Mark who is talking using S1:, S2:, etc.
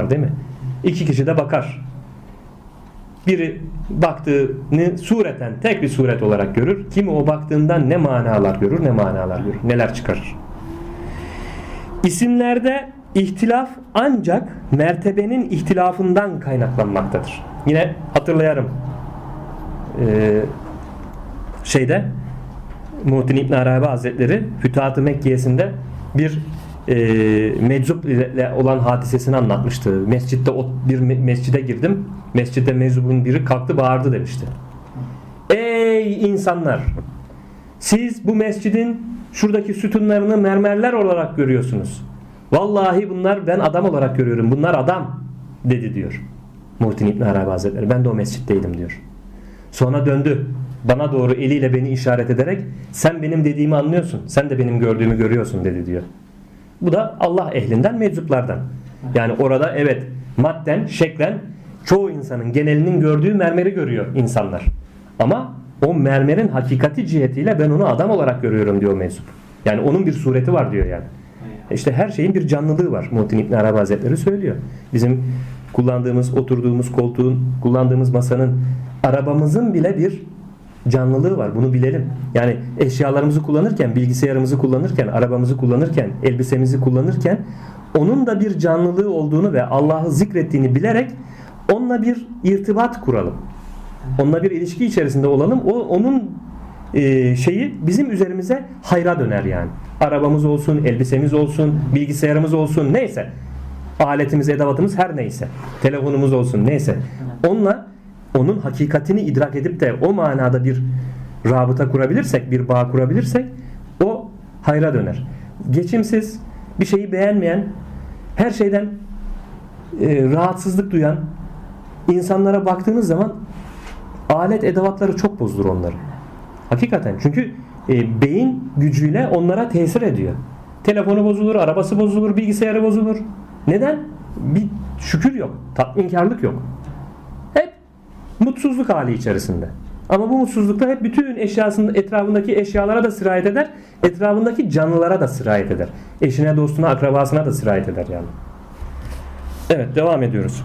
S1: var değil mi? İki kişi de bakar. Biri baktığını sureten tek bir suret olarak görür. Kimi o baktığından ne manalar görür ne manalar görür. Neler çıkarır. İsimlerde ihtilaf ancak mertebenin ihtilafından kaynaklanmaktadır. Yine hatırlayarım. Ee, şeyde Muhittin İbn Arabi Hazretleri Fütuhat-ı Mekke'sinde bir e, meczup ile olan hadisesini anlatmıştı. Mescitte bir me- mescide girdim. Mescitte meczubun biri kalktı bağırdı demişti. Ey insanlar! Siz bu mescidin şuradaki sütunlarını mermerler olarak görüyorsunuz. Vallahi bunlar ben adam olarak görüyorum. Bunlar adam dedi diyor. Muhittin İbn Arabi Hazretleri. Ben de o mescitteydim diyor. Sonra döndü. Bana doğru eliyle beni işaret ederek sen benim dediğimi anlıyorsun. Sen de benim gördüğümü görüyorsun dedi diyor. Bu da Allah ehlinden meczuplardan. Yani orada evet madden, şeklen çoğu insanın genelinin gördüğü mermeri görüyor insanlar. Ama o mermerin hakikati cihetiyle ben onu adam olarak görüyorum diyor meczup. Yani onun bir sureti var diyor yani. İşte her şeyin bir canlılığı var. Muhittin İbn Arabi Hazretleri söylüyor. Bizim kullandığımız, oturduğumuz koltuğun, kullandığımız masanın, arabamızın bile bir canlılığı var. Bunu bilelim. Yani eşyalarımızı kullanırken, bilgisayarımızı kullanırken, arabamızı kullanırken, elbisemizi kullanırken onun da bir canlılığı olduğunu ve Allah'ı zikrettiğini bilerek onunla bir irtibat kuralım. Onunla bir ilişki içerisinde olalım. O onun e, şeyi bizim üzerimize hayra döner yani. Arabamız olsun, elbisemiz olsun, bilgisayarımız olsun neyse. Aletimiz, edevatımız her neyse. Telefonumuz olsun neyse. Onunla onun hakikatini idrak edip de o manada bir rabıta kurabilirsek, bir bağ kurabilirsek o hayra döner. Geçimsiz, bir şeyi beğenmeyen, her şeyden e, rahatsızlık duyan insanlara baktığınız zaman alet edevatları çok bozdur onları. Hakikaten. Çünkü e, beyin gücüyle onlara tesir ediyor. Telefonu bozulur, arabası bozulur, bilgisayarı bozulur. Neden? Bir şükür yok. Tatminkarlık yok. Mutsuzluk hali içerisinde. Ama bu mutsuzlukta hep bütün eşyasının etrafındaki eşyalara da sirayet eder. Etrafındaki canlılara da sirayet eder. Eşine, dostuna, akrabasına da sirayet eder yani. Evet devam ediyoruz.